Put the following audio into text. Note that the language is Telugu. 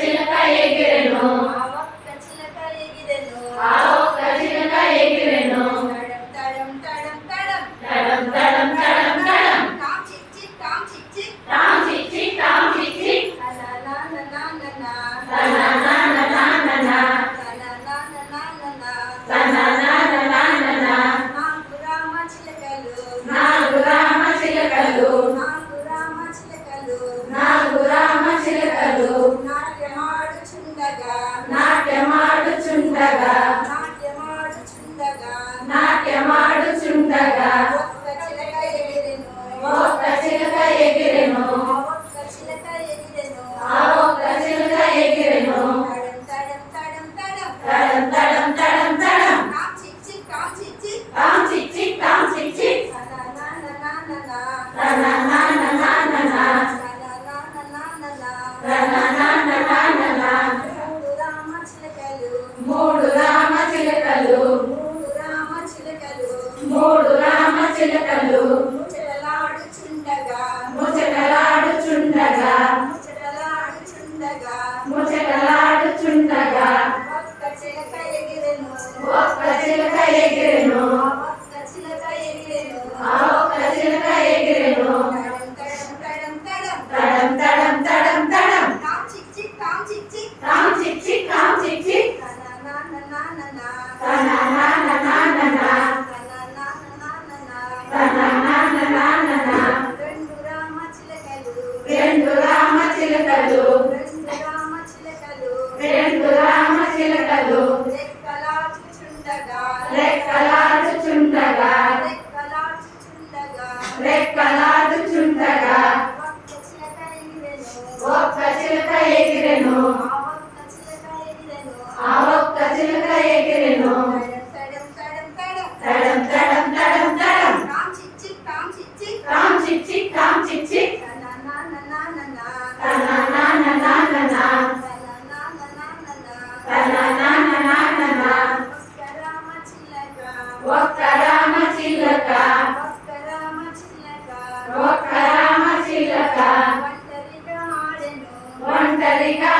சில கையை నాట్యమాడుచుండగా. ముచ్చటలు ముచ్చటలాడుచుండగా ముచ్చటలాడుచుండగా ముచ్చటలాడుచుండగా ఒక్క రామ చిలక ఒంటరిగా